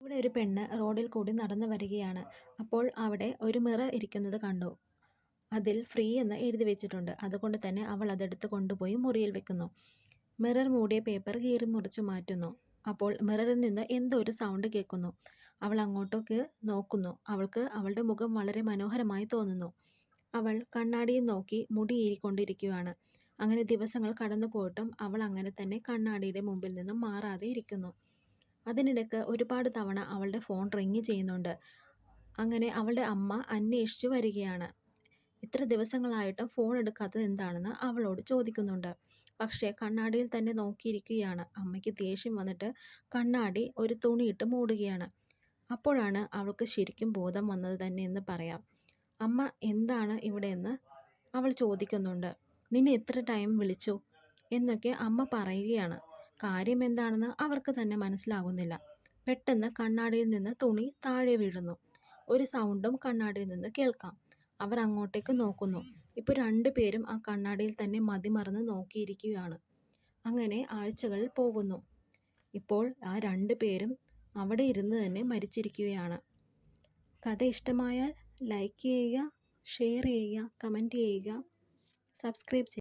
ഇവിടെ ഒരു പെണ്ണ് റോഡിൽ കൂടി നടന്നു വരികയാണ്. അപ്പോൾ അവിടെ ഒരു മിറർ ഇരിക്കുന്നത് കണ്ടു. അതിൽ ഫ്രീ എന്ന് എഴുതി വെച്ചിട്ടുണ്ട്. അതുകൊണ്ട് തന്നെ അവൾ അതെടുത്ത് കൊണ്ടുപോയി മുറിയിൽ വെക്കുന്നു. മിറർ മൂടിയ പേപ്പർ കീറി മുറിച്ച് മാറ്റുന്നു. അപ്പോൾ മിററിൽ നിന്ന് എന്തോ ഒരു സൗണ്ട് കേൾക്കുന്നു. അവൾ അങ്ങോട്ടേക്ക് നോക്കുന്നു. അവൾക്ക് അവളുടെ മുഖം വളരെ മനോഹരമായി തോന്നുന്നു. അവൾ കണ്ണാടിയിൽ നോക്കി മുടി ഏരിക്കൊണ്ടിരിക്കുകയാണ് അങ്ങനെ ദിവസങ്ങൾ കടന്നു പോയിട്ടും അവൾ അങ്ങനെ തന്നെ കണ്ണാടിയുടെ മുമ്പിൽ നിന്നും മാറാതെ ഇരിക്കുന്നു. അതിനിടയ്ക്ക് ഒരുപാട് തവണ അവളുടെ ഫോൺ റിങ് ചെയ്യുന്നുണ്ട്. അങ്ങനെ അവളുടെ അമ്മ അന്വേഷിച്ചു വരികയാണ്. ഇത്ര ദിവസങ്ങളായിട്ടും ഫോൺ എടുക്കാത്തത് എന്താണെന്ന് അവളോട് ചോദിക്കുന്നുണ്ട്. പക്ഷേ കണ്ണാടിയിൽ തന്നെ നോക്കിയിരിക്കുകയാണ്. അമ്മയ്ക്ക് ദേഷ്യം വന്നിട്ട് കണ്ണാടി ഒരു തുണിയിട്ട് മൂടുകയാണ്. അപ്പോഴാണ് അവൾക്ക് ശരിക്കും ബോധം വന്നത് തന്നെ എന്ന് പറയാം. അമ്മ എന്താണ് ഇവിടെയെന്ന് അവൾ ചോദിക്കുന്നുണ്ട്. നിന്നെ എത്ര ടൈം വിളിച്ചു എന്നൊക്കെ അമ്മ പറയുകയാണ്. കാര്യം എന്താണെന്ന് അവർക്ക് തന്നെ മനസ്സിലാകുന്നില്ല. പെട്ടെന്ന് കണ്ണാടിയിൽ നിന്ന് തുണി താഴെ വീഴുന്നു. ഒരു സൗണ്ടും കണ്ണാടിയിൽ നിന്ന് കേൾക്കാം. അവർ അങ്ങോട്ടേക്ക് നോക്കുന്നു. ഇപ്പോൾ രണ്ടുപേരും ആ കണ്ണാടിയിൽ തന്നെ മതിമറന്ന് നോക്കിയിരിക്കുകയാണ്. അങ്ങനെ ആഴ്ചകൾ പോകുന്നു. ഇപ്പോൾ ആ രണ്ടു പേരും അവിടെ ഇരുന്ന് തന്നെ മരിച്ചിരിക്കുകയാണ്. കഥ ഇഷ്ടമായാൽ ലൈക്ക് ചെയ്യുക ഷെയർ ചെയ്യുക കമന്റ് ചെയ്യുക സബ്സ്ക്രൈബ് ചെയ്യുക.